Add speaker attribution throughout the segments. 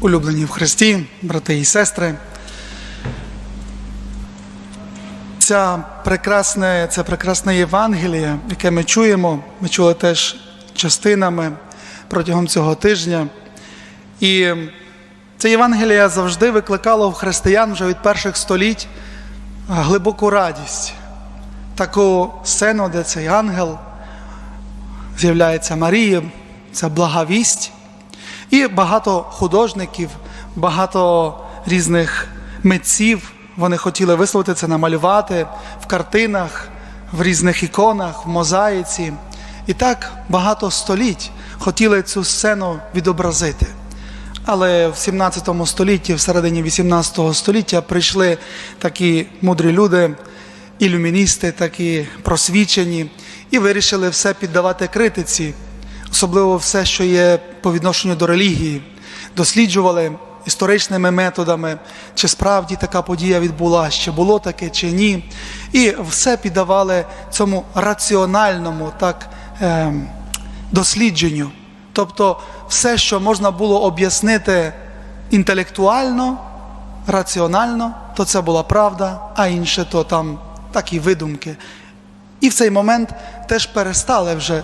Speaker 1: улюблені в Христі, брати і сестри. Ця прекрасне, це прекрасне Євангеліє, яке ми чуємо, ми чули теж частинами протягом цього тижня. І це Євангеліє завжди викликало в християн вже від перших століть глибоку радість. Таку сцену, де цей ангел з'являється Марії, це благовість. І багато художників, багато різних митців вони хотіли висловити це, намалювати в картинах, в різних іконах, в мозаїці. І так багато століть хотіли цю сцену відобразити. Але в 17 столітті, в середині 18 століття прийшли такі мудрі люди, ілюміністи, такі просвічені, і вирішили все піддавати критиці, особливо все, що є по відношенню до релігії. Досліджували історичними методами, чи справді така подія відбулася, чи було таке, чи ні. І все піддавали цьому раціональному так, е, дослідженню. Тобто все, що можна було об'яснити інтелектуально, раціонально, то це була правда, а інше то там такі видумки. І в цей момент теж перестали вже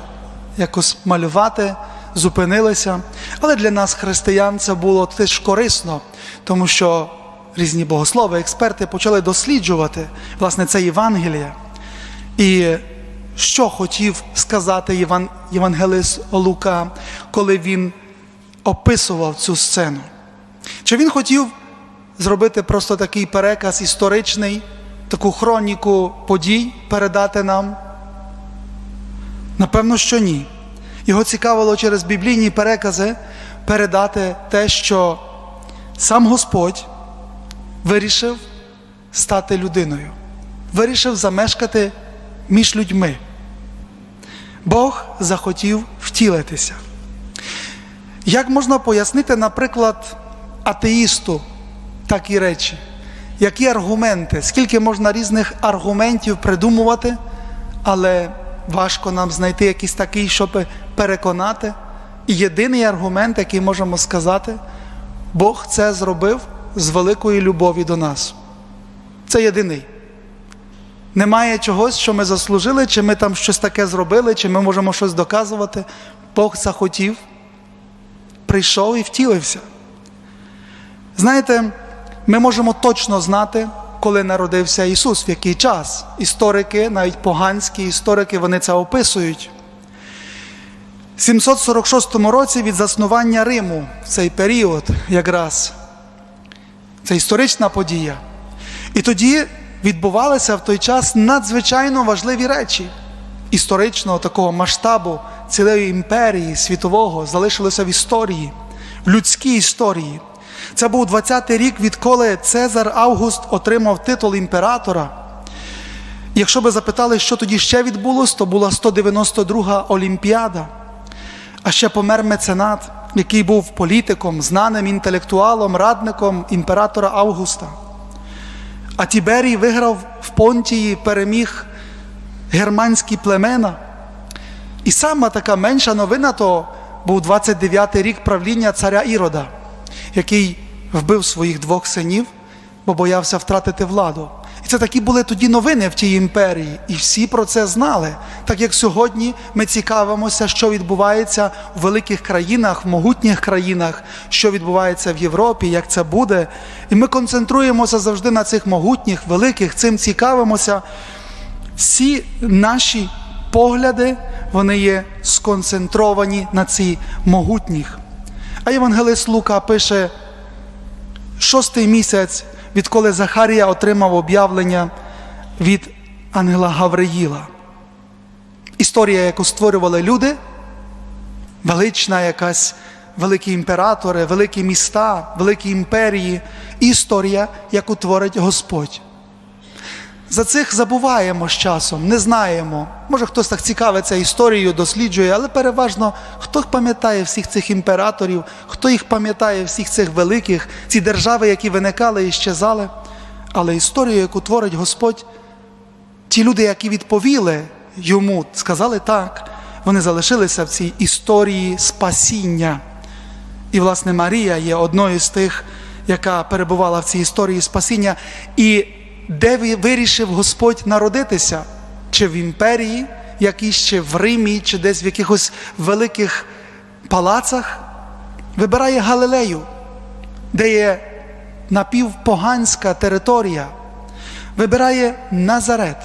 Speaker 1: якось малювати, зупинилися. Але для нас, християн, це було теж корисно, тому що різні богослови, експерти почали досліджувати власне це Євангеліє. І що хотів сказати Єван... Євангелист Лука, коли він описував цю сцену? Чи він хотів зробити просто такий переказ історичний, таку хроніку подій передати нам? Напевно, що ні. Його цікавило через біблійні перекази передати те, що сам Господь вирішив стати людиною, вирішив замешкати між людьми. Бог захотів втілитися. Як можна пояснити, наприклад, атеїсту такі речі? Які аргументи? Скільки можна різних аргументів придумувати, але важко нам знайти якийсь такий, щоб переконати. І єдиний аргумент, який можемо сказати, Бог це зробив з великої любові до нас. Це єдиний. Немає чогось, що ми заслужили, чи ми там щось таке зробили, чи ми можемо щось доказувати. Бог захотів, прийшов і втілився. Знаєте, ми можемо точно знати, коли народився Ісус, в який час. Історики, навіть поганські історики, вони це описують. В 746 році від заснування Риму в цей період якраз це історична подія. І тоді відбувалися в той час надзвичайно важливі речі історичного такого масштабу цілої імперії світового залишилося в історії, в людській історії. Це був 20-й рік, відколи Цезар Август отримав титул імператора. Якщо би запитали, що тоді ще відбулося, то була 192-га Олімпіада. А ще помер меценат, який був політиком, знаним інтелектуалом, радником імператора Августа. А Тіберій виграв в Понтії, переміг германські племена. І сама така менша новина то був 29-й рік правління царя Ірода, який вбив своїх двох синів, бо боявся втратити владу. І це такі були тоді новини в тій імперії, і всі про це знали. Так як сьогодні ми цікавимося, що відбувається в великих країнах, в могутніх країнах, що відбувається в Європі, як це буде. І ми концентруємося завжди на цих могутніх, великих, цим цікавимося. Всі наші погляди, вони є сконцентровані на цій могутніх. А Євангелист Лука пише, шостий місяць відколи Захарія отримав об'явлення від ангела Гавриїла. Історія, яку створювали люди, велична якась, великі імператори, великі міста, великі імперії, історія, яку творить Господь. За цих забуваємо з часом, не знаємо. Може, хтось так цікавиться історією, досліджує, але переважно хто пам'ятає всіх цих імператорів, хто їх пам'ятає, всіх цих великих, ці держави, які виникали і щезали. Але історію, яку творить Господь, ті люди, які відповіли йому, сказали так, вони залишилися в цій історії спасіння. І, власне, Марія є одною з тих, яка перебувала в цій історії спасіння. І де вирішив Господь народитися? Чи в імперії, якійсь, чи в Римі, чи десь в якихось великих палацах? Вибирає Галилею, де є напівпоганська територія. Вибирає Назарет,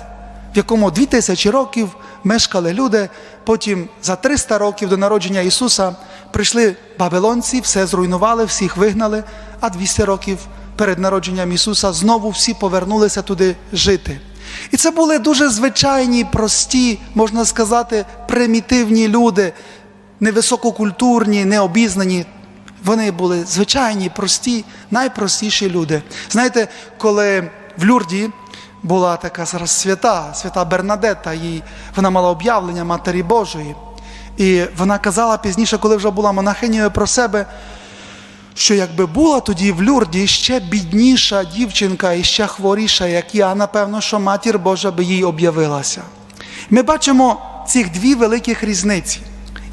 Speaker 1: в якому 2000 років мешкали люди. Потім за 300 років до народження Ісуса прийшли бабилонці, все зруйнували, всіх вигнали, а 200 років перед народженням Ісуса знову всі повернулися туди жити. І це були дуже звичайні, прості, можна сказати, примітивні люди, невисококультурні, необізнані. Вони були звичайні, прості, найпростіші люди. Знаєте, коли в Люрді була така зараз свята, свята Бернадета, їй, вона мала об'явлення Матері Божої. І вона казала пізніше, коли вже була монахинею про себе, що якби була тоді в Люрді ще бідніша дівчинка і ще хворіша, як я, напевно, що матір Божа би їй об'явилася. Ми бачимо цих дві великих різниці.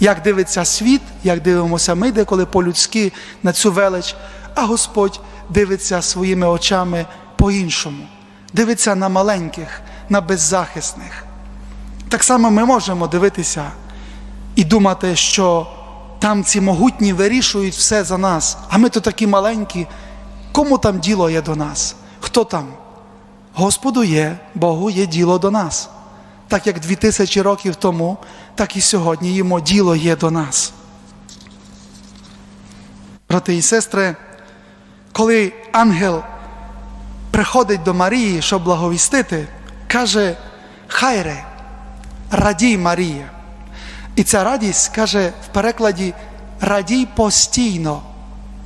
Speaker 1: Як дивиться світ, як дивимося ми, деколи по-людськи на цю велич, а Господь дивиться своїми очами по-іншому, дивиться на маленьких, на беззахисних. Так само ми можемо дивитися і думати, що там ці могутні вирішують все за нас, а ми то такі маленькі. Кому там діло є до нас? Хто там? Господу є, Богу є діло до нас. Так як дві тисячі років тому, так і сьогодні йому діло є до нас. Брати і сестри, коли ангел приходить до Марії, щоб благовістити, каже Хайре, радій Марія. І ця радість каже в перекладі радій постійно,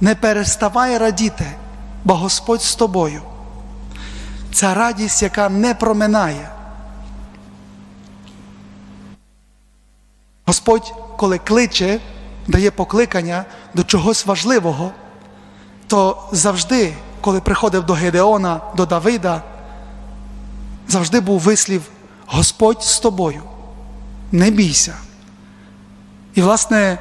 Speaker 1: не переставай радіти, бо Господь з тобою. Ця радість, яка не проминає. Господь, коли кличе, дає покликання до чогось важливого, то завжди, коли приходив до Гедеона, до Давида, завжди був вислів Господь з тобою. Не бійся. І, власне,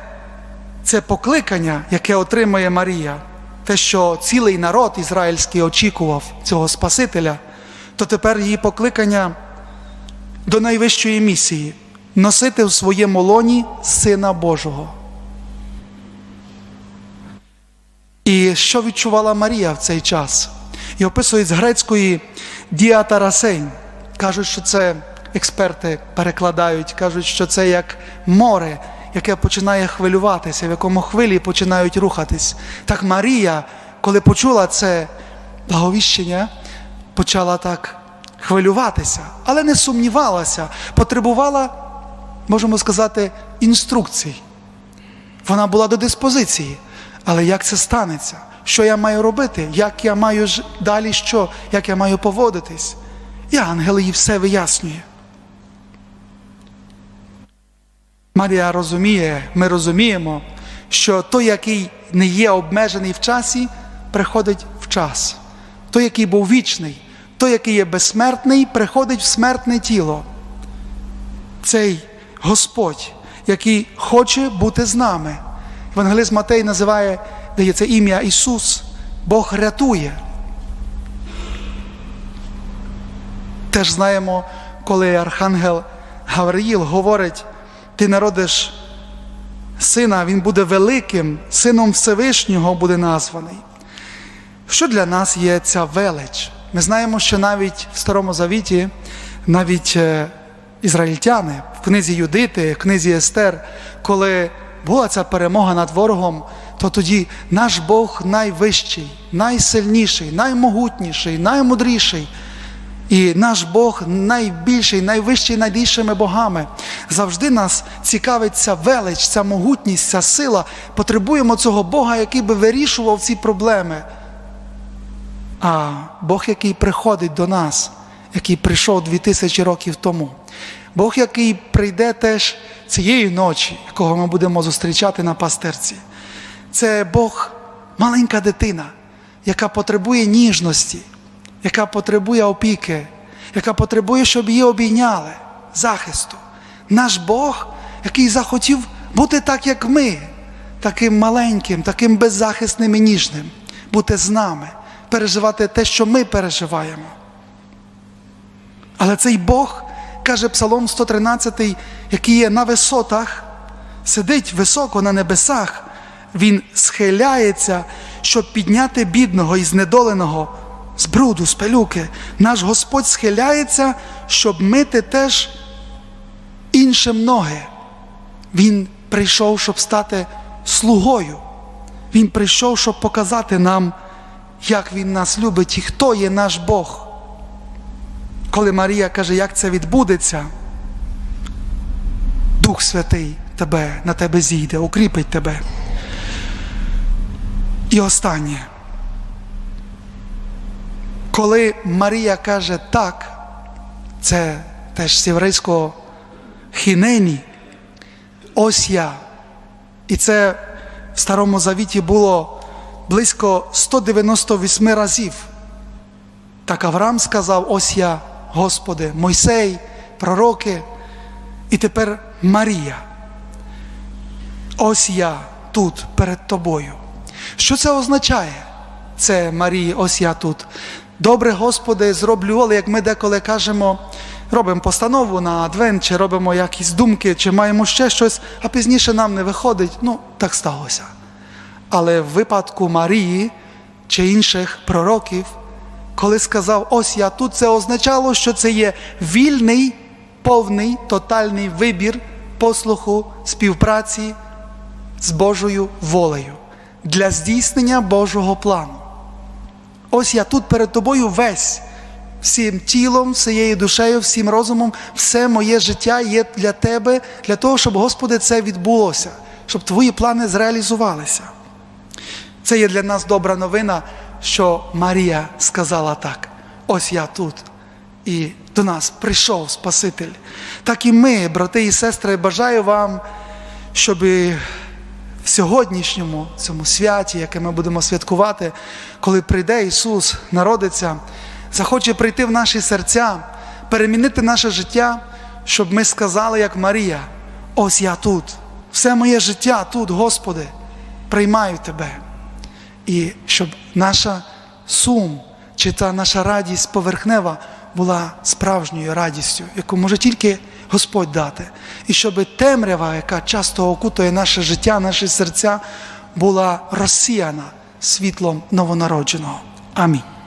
Speaker 1: це покликання, яке отримує Марія, те, що цілий народ ізраїльський очікував цього Спасителя, то тепер її покликання до найвищої місії носити в своєму лоні Сина Божого. І що відчувала Марія в цей час? І описують з грецької діатарасейн. Кажуть, що це експерти перекладають, кажуть, що це як море, яке починає хвилюватися, в якому хвилі починають рухатись. Так Марія, коли почула це благовіщення, почала так хвилюватися, але не сумнівалася, потребувала, можемо сказати, інструкцій. Вона була до диспозиції. Але як це станеться? Що я маю робити? Як я маю далі що? Як я маю поводитись? І ангел їй все вияснює. Марія розуміє, ми розуміємо, що той, який не є обмежений в часі, приходить в час. Той, який був вічний, той, який є безсмертний, приходить в смертне тіло. Цей Господь, який хоче бути з нами. Евангелист Матей називає, дає це ім'я Ісус, Бог рятує. Теж знаємо, коли Архангел Гавриїл говорить, ти народиш сина, він буде великим, сином Всевишнього буде названий. Що для нас є ця велич? Ми знаємо, що навіть в Старому Завіті, навіть е, ізраїльтяни в книзі Юдити, в книзі Естер, коли була ця перемога над ворогом, то тоді наш Бог найвищий, найсильніший, наймогутніший, наймудріший. І наш Бог найбільший, найвищий над іншими богами. Завжди нас цікавить ця велич, ця могутність, ця сила. Потребуємо цього Бога, який би вирішував ці проблеми. А Бог, який приходить до нас, який прийшов дві тисячі років тому. Бог, який прийде теж цієї ночі, якого ми будемо зустрічати на пастирці. Це Бог, маленька дитина, яка потребує ніжності, яка потребує опіки, яка потребує, щоб її обійняли, захисту. Наш Бог, який захотів бути так, як ми, таким маленьким, таким беззахисним і ніжним, бути з нами, переживати те, що ми переживаємо. Але цей Бог, каже Псалом 113, який є на висотах, сидить високо на небесах, він схиляється, щоб підняти бідного і знедоленого з бруду, з пилюки. Наш Господь схиляється, щоб мити теж іншим ноги. Він прийшов, щоб стати слугою. Він прийшов, щоб показати нам, як Він нас любить і хто є наш Бог. Коли Марія каже, як це відбудеться, Дух Святий тебе, на тебе зійде, укріпить тебе. І останнє. Коли Марія каже так, це теж з єврейського хінені, ось я. І це в Старому Завіті було близько 198 разів. Так Авраам сказав: ось я, Господи, Мойсей, пророки, і тепер Марія. Ось я тут перед тобою. Що це означає? Це Марії, ось я тут. Добре, Господи, зроблю, але як ми деколи кажемо, робимо постанову на адвент, чи робимо якісь думки, чи маємо ще щось, а пізніше нам не виходить. Ну, так сталося. Але в випадку Марії чи інших пророків, коли сказав, ось я тут, це означало, що це є вільний, повний, тотальний вибір послуху, співпраці з Божою волею для здійснення Божого плану. Ось я тут перед тобою весь, всім тілом, всією душею, всім розумом, все моє життя є для тебе, для того, щоб, Господи, це відбулося, щоб твої плани зреалізувалися. Це є для нас добра новина, що Марія сказала так: ось я тут. І до нас прийшов Спаситель. Так і ми, брати і сестри, бажаю вам, щоб в сьогоднішньому цьому святі, яке ми будемо святкувати, коли прийде Ісус, народиться, захоче прийти в наші серця, перемінити наше життя, щоб ми сказали, як Марія: ось я тут, все моє життя тут, Господи, приймаю Тебе. І щоб наша сум чи та наша радість поверхнева була справжньою радістю, яку може тільки Господь дати. І щоб темрява, яка часто окутує наше життя, наші серця, була розсіяна світлом новонародженого. Амінь.